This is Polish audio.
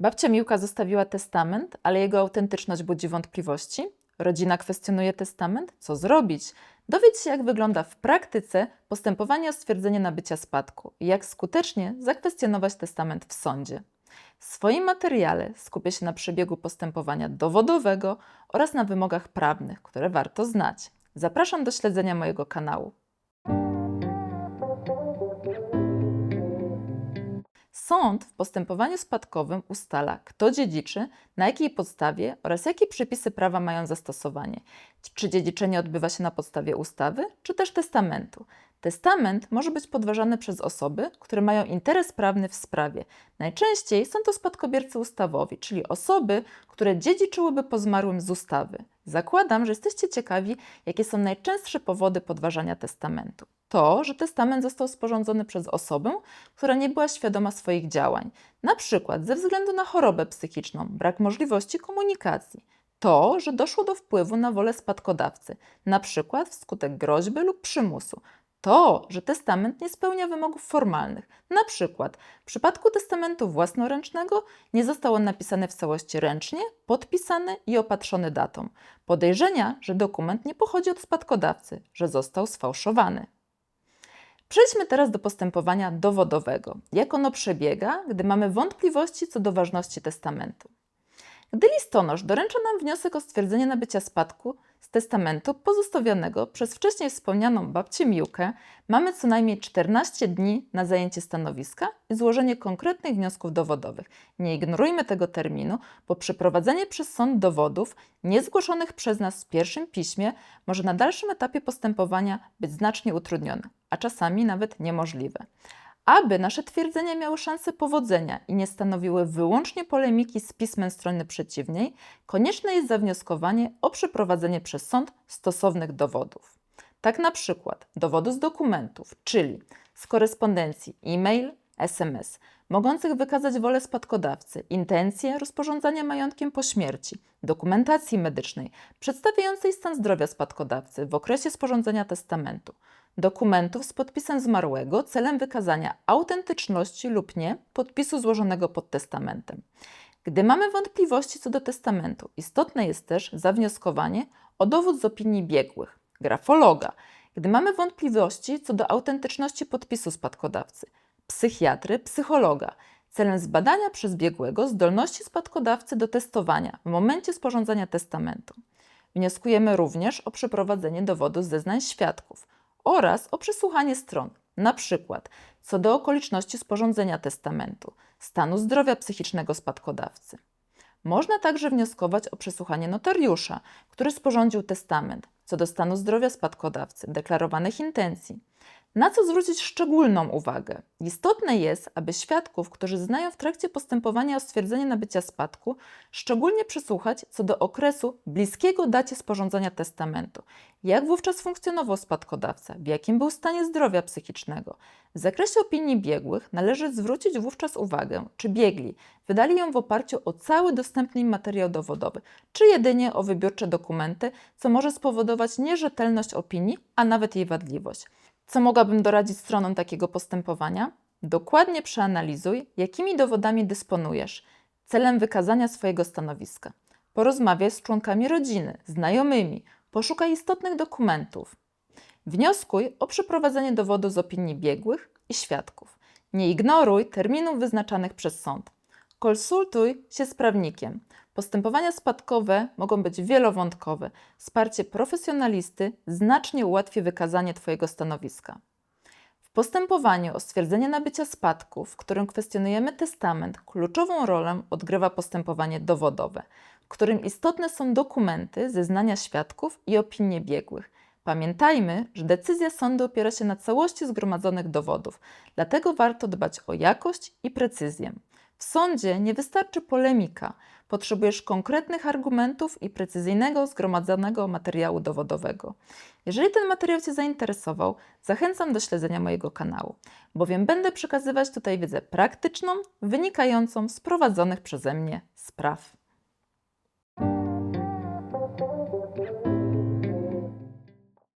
Babcia Miłka zostawiła testament, ale jego autentyczność budzi wątpliwości. Rodzina kwestionuje testament. Co zrobić? Dowiedz się, jak wygląda w praktyce postępowanie o stwierdzenie nabycia spadku i jak skutecznie zakwestionować testament w sądzie. W swoim materiale skupię się na przebiegu postępowania dowodowego oraz na wymogach prawnych, które warto znać. Zapraszam do śledzenia mojego kanału. Sąd w postępowaniu spadkowym ustala, kto dziedziczy, na jakiej podstawie oraz jakie przepisy prawa mają zastosowanie. Czy dziedziczenie odbywa się na podstawie ustawy, czy też testamentu. Testament może być podważany przez osoby, które mają interes prawny w sprawie. Najczęściej są to spadkobiercy ustawowi, czyli osoby, które dziedziczyłyby po zmarłym z ustawy. Zakładam, że jesteście ciekawi, jakie są najczęstsze powody podważania testamentu. To, że testament został sporządzony przez osobę, która nie była świadoma swoich działań, na przykład ze względu na chorobę psychiczną, brak możliwości komunikacji. To, że doszło do wpływu na wolę spadkodawcy, na przykład wskutek groźby lub przymusu. To, że testament nie spełnia wymogów formalnych, na przykład w przypadku testamentu własnoręcznego nie został on napisany w całości ręcznie, podpisany i opatrzony datą. Podejrzenia, że dokument nie pochodzi od spadkodawcy, że został sfałszowany. Przejdźmy teraz do postępowania dowodowego. Jak ono przebiega, gdy mamy wątpliwości co do ważności testamentu? Gdy listonosz doręcza nam wniosek o stwierdzenie nabycia spadku z testamentu pozostawionego przez wcześniej wspomnianą babcię Miłkę, mamy co najmniej 14 dni na zajęcie stanowiska i złożenie konkretnych wniosków dowodowych. Nie ignorujmy tego terminu, bo przeprowadzenie przez sąd dowodów niezgłoszonych przez nas w pierwszym piśmie może na dalszym etapie postępowania być znacznie utrudnione, a czasami nawet niemożliwe. Aby nasze twierdzenia miały szansę powodzenia i nie stanowiły wyłącznie polemiki z pismem strony przeciwnej, konieczne jest zawnioskowanie o przeprowadzenie przez sąd stosownych dowodów. Tak na przykład dowodu z dokumentów, czyli z korespondencji e-mail, SMS, mogących wykazać wolę spadkodawcy, intencje rozporządzania majątkiem po śmierci, dokumentacji medycznej przedstawiającej stan zdrowia spadkodawcy w okresie sporządzenia testamentu, dokumentów z podpisem zmarłego celem wykazania autentyczności lub nie podpisu złożonego pod testamentem. Gdy mamy wątpliwości co do testamentu, istotne jest też zawnioskowanie o dowód z opinii biegłych, grafologa. Gdy mamy wątpliwości co do autentyczności podpisu spadkodawcy, psychiatry, psychologa, celem zbadania przez biegłego zdolności spadkodawcy do testowania w momencie sporządzania testamentu. Wnioskujemy również o przeprowadzenie dowodu zeznań świadków oraz o przesłuchanie stron, na przykład co do okoliczności sporządzenia testamentu, stanu zdrowia psychicznego spadkodawcy. Można także wnioskować o przesłuchanie notariusza, który sporządził testament, co do stanu zdrowia spadkodawcy, deklarowanych intencji. Na co zwrócić szczególną uwagę? Istotne jest, aby świadków, którzy znają w trakcie postępowania o stwierdzenie nabycia spadku, szczególnie przesłuchać co do okresu bliskiego dacie sporządzenia testamentu. Jak wówczas funkcjonował spadkodawca, w jakim był stanie zdrowia psychicznego. W zakresie opinii biegłych należy zwrócić wówczas uwagę, czy biegli wydali ją w oparciu o cały dostępny im materiał dowodowy, czy jedynie o wybiórcze dokumenty, co może spowodować nierzetelność opinii, a nawet jej wadliwość. Co mogłabym doradzić stronom takiego postępowania? Dokładnie przeanalizuj, jakimi dowodami dysponujesz celem wykazania swojego stanowiska. Porozmawiaj z członkami rodziny, znajomymi, poszukaj istotnych dokumentów. Wnioskuj o przeprowadzenie dowodu z opinii biegłych i świadków. Nie ignoruj terminów wyznaczanych przez sąd. Konsultuj się z prawnikiem. Postępowania spadkowe mogą być wielowątkowe. Wsparcie profesjonalisty znacznie ułatwi wykazanie Twojego stanowiska. W postępowaniu o stwierdzenie nabycia spadku, w którym kwestionujemy testament, kluczową rolę odgrywa postępowanie dowodowe, w którym istotne są dokumenty, zeznania świadków i opinie biegłych. Pamiętajmy, że decyzja sądu opiera się na całości zgromadzonych dowodów, dlatego warto dbać o jakość i precyzję. W sądzie nie wystarczy polemika, potrzebujesz konkretnych argumentów i precyzyjnego, zgromadzonego materiału dowodowego. Jeżeli ten materiał Cię zainteresował, zachęcam do śledzenia mojego kanału, bowiem będę przekazywać tutaj wiedzę praktyczną, wynikającą z prowadzonych przeze mnie spraw.